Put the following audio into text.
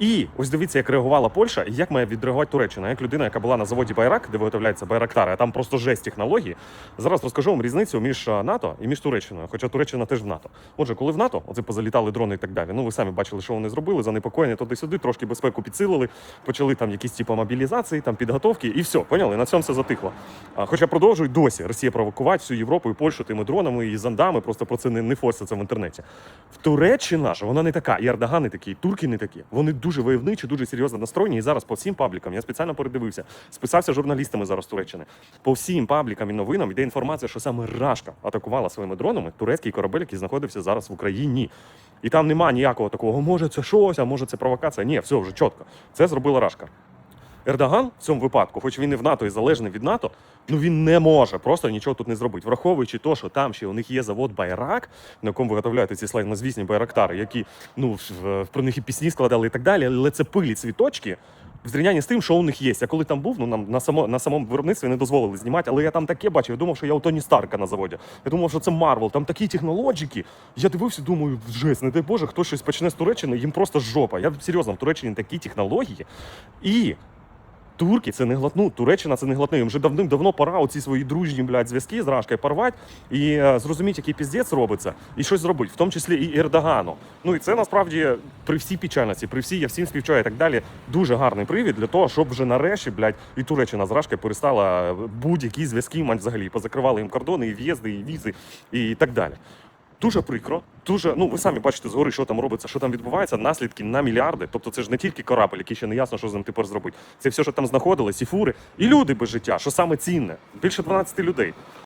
І ось дивіться, як реагувала Польща, і як має відреагувати Туреччина. Як людина, яка була на заводі Байрак, де виготовляється Байрактари, а там просто жесть технології. Зараз розкажу вам різницю між НАТО і між Туреччиною. Хоча Туреччина теж в НАТО. Отже, коли в НАТО, оце позалітали дрони і так далі. Ну ви самі бачили, що вони зробили, занепокоєння туди-сюди, трошки безпеку підсилили, почали там якісь типу мобілізації, там підготовки, і все, поняли? На цьому все затихло. А, хоча продовжують досі Росія провокувати всю Європу і Польщу тими дронами і зондами, просто про це не, не форситься в інтернеті. В Туреччина ж вона не така, і Ердоган не такі, і турки не такі. Вони дуже войовничі, дуже серйозно настроєні. І зараз по всім паблікам я спеціально передивився, списався з журналістами зараз Туреччини. По всім паблікам і новинам йде інформація, що саме Рашка атакувала своїми дронами турецький корабель, який знаходився зараз в Україні. І там нема ніякого такого, може це щось, а може це провокація. Ні, все вже чітко. Це зробила Рашка. Ердоган в цьому випадку, хоч він і в НАТО і залежний від НАТО, ну він не може просто нічого тут не зробити, враховуючи те, що там ще у них є завод Байрак, на якому виготовляють ці славнозвісні байрактари, які ну про них і пісні складали і так далі, але це пилі цвіточки. В зрівнянні з тим, що у них є. Я коли там був, ну нам на само на самому виробництві не дозволили знімати, але я там таке бачив. Я думав, що я у Тоні Старка на заводі. Я думав, що це Марвел, там такі технологіки. Я дивився, думаю, жесть, не дай Боже, хтось щось почне з Туреччини, їм просто жопа. Я серйозно, в Туреччині такі технології. І Турки це не глотну, Туреччина це не глотне. Їм вже давним-давно пора оці свої дружні блядь, зв'язки з Рашкою порвати і е, зрозуміти, який піздець робиться, і щось зробити, в тому числі і Ердогану. Ну і це насправді при всій печальності, при всій я всім співчуваю і так далі. Дуже гарний привід для того, щоб вже нарешті, блядь, і Туреччина з Рашкою перестала будь-які зв'язки мать взагалі. Позакривали їм кордони, і в'їзди, і візи, і так далі. Дуже прикро, дуже ну ви самі бачите згори, що там робиться, що там відбувається. Наслідки на мільярди. Тобто, це ж не тільки корабль, який ще не ясно, що з ним тепер зробити. Це все, що там знаходилось, і фури, і люди без життя, що саме цінне. Більше 12 людей.